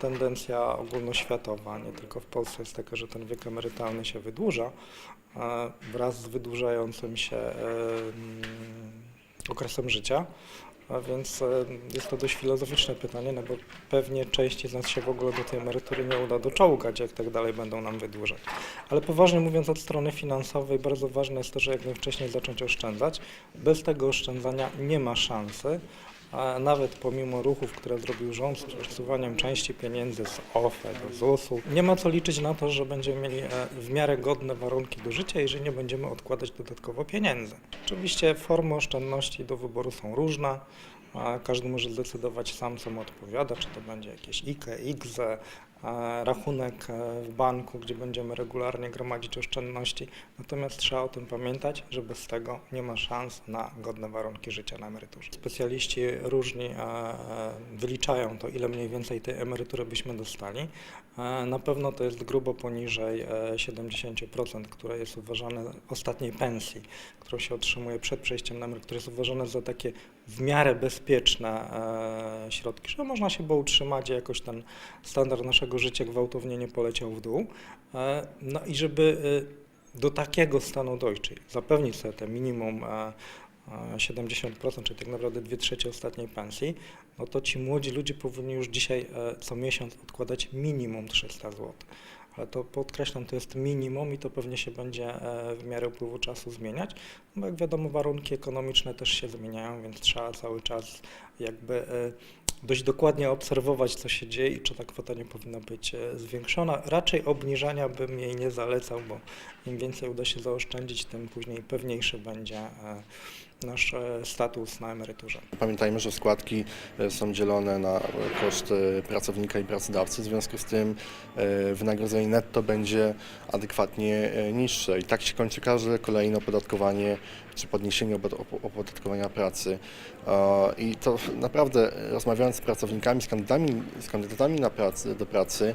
tendencja ogólnoświatowa, nie tylko w Polsce jest taka, że ten wiek emerytalny się wydłuża e, wraz z wydłużającym się e, mm, okresem życia. A więc e, jest to dość filozoficzne pytanie, no bo pewnie części z nas się w ogóle do tej emerytury nie uda doczołgać, jak tak dalej będą nam wydłużać. Ale poważnie mówiąc od strony finansowej, bardzo ważne jest to, że jak najwcześniej zacząć oszczędzać. Bez tego oszczędzania nie ma szansy, a nawet pomimo ruchów, które zrobił rząd z przesuwaniem części pieniędzy z OFE do ZUS-u, nie ma co liczyć na to, że będziemy mieli e, w miarę godne warunki do życia, jeżeli nie będziemy odkładać dodatkowo pieniędzy. Oczywiście formy oszczędności do wyboru są różne. A Każdy może zdecydować sam, co mu odpowiada, czy to będzie jakieś IKE, IGZE, rachunek e, w banku, gdzie będziemy regularnie gromadzić oszczędności. Natomiast trzeba o tym pamiętać, że bez tego nie ma szans na godne warunki życia na emeryturze. Specjaliści różni e, e, wyliczają to, ile mniej więcej tej emerytury byśmy dostali. Na pewno to jest grubo poniżej e, 70%, które jest uważane ostatniej pensji, którą się otrzymuje przed przejściem na emeryturę, jest uważane za takie w miarę bezpieczne e, środki, że można się było utrzymać jakoś ten standard naszego życia gwałtownie nie poleciał w dół. E, No i żeby e, do takiego stanu dojść, czyli zapewnić sobie te minimum e, e, 70%, czyli tak naprawdę 2 trzecie ostatniej pensji, no to ci młodzi ludzie powinni już dzisiaj co miesiąc odkładać minimum 300 zł. To podkreślam, to jest minimum i to pewnie się będzie e, w miarę upływu czasu zmieniać, no bo jak wiadomo warunki ekonomiczne też się zmieniają, więc trzeba cały czas jakby e, dość dokładnie obserwować, co się dzieje i czy ta kwota nie powinna być e, zwiększona. Raczej obniżania bym jej nie zalecał, bo im więcej uda się zaoszczędzić, tym później pewniejszy będzie nasz e, status na emeryturze. Pamiętajmy, że składki e, są dzielone na e, koszt e, pracownika i pracodawcy, w związku z tym wynagrodzenie netto będzie adekwatnie niższe i tak się kończy każde kolejne opodatkowanie czy podniesienie opod- op- opodatkowania pracy. I to naprawdę rozmawiając z pracownikami, z kandydatami, z kandydatami na pracę, do pracy,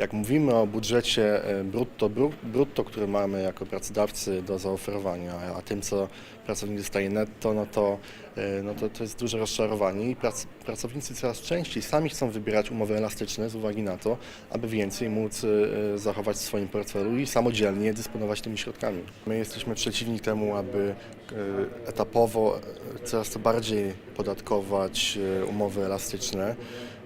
jak mówimy o budżecie e, brutto, bru- brutto, który mamy jako pracodawcy do zaoferowania, a tym, co pracownik dostaje netto, no to, e, no to, to jest duże rozczarowanie i prac, pracownicy coraz częściej sami chcą wybierać umowy elastyczne z uwagi na to, aby więcej móc e, zachować w swoim portfelu i samodzielnie dysponować tymi środkami. My jesteśmy przeciwni temu, aby etapowo coraz to bardziej podatkować umowy elastyczne.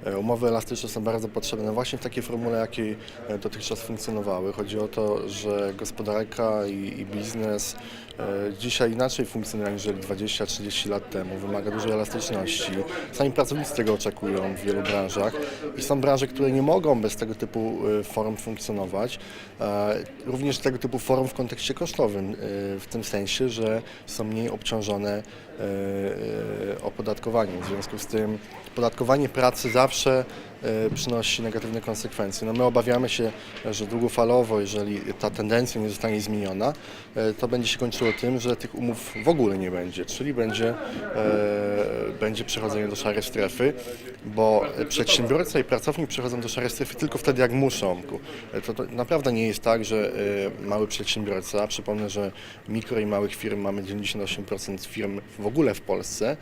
E, Umowy elastyczne są bardzo potrzebne właśnie w takiej formule, jakiej dotychczas funkcjonowały. Chodzi o to, że gospodarka i, i biznes e, dzisiaj inaczej funkcjonuje niż 20-30 lat temu. Wymaga dużej elastyczności. Sami pracownicy tego oczekują w wielu branżach i są branże, które nie mogą bez tego typu e, form funkcjonować. Również tego typu form w kontekście kosztowym, w tym sensie, że są mniej obciążone opodatkowaniem. W związku z tym podatkowanie pracy zawsze e, przynosi negatywne konsekwencje. No my obawiamy się, że długofalowo, jeżeli ta tendencja nie zostanie zmieniona, e, to będzie się kończyło tym, że tych umów w ogóle nie będzie, czyli będzie, e, będzie przechodzenie do szarej strefy, bo przedsiębiorca i pracownik przechodzą do szarej strefy tylko wtedy, jak muszą. To, to naprawdę nie jest tak, że mały przedsiębiorca, przypomnę, że mikro i małych firm mamy 98% firm w ogóle w Polsce,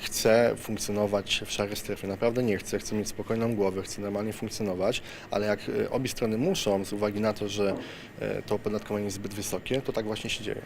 chce funkcjonować w szarej strefie. Naprawdę nie chce, chce mieć spokojną głowę, chce normalnie funkcjonować, ale jak e, obie strony muszą, z uwagi na to, że e, to opodatkowanie jest zbyt wysokie, to tak właśnie się dzieje.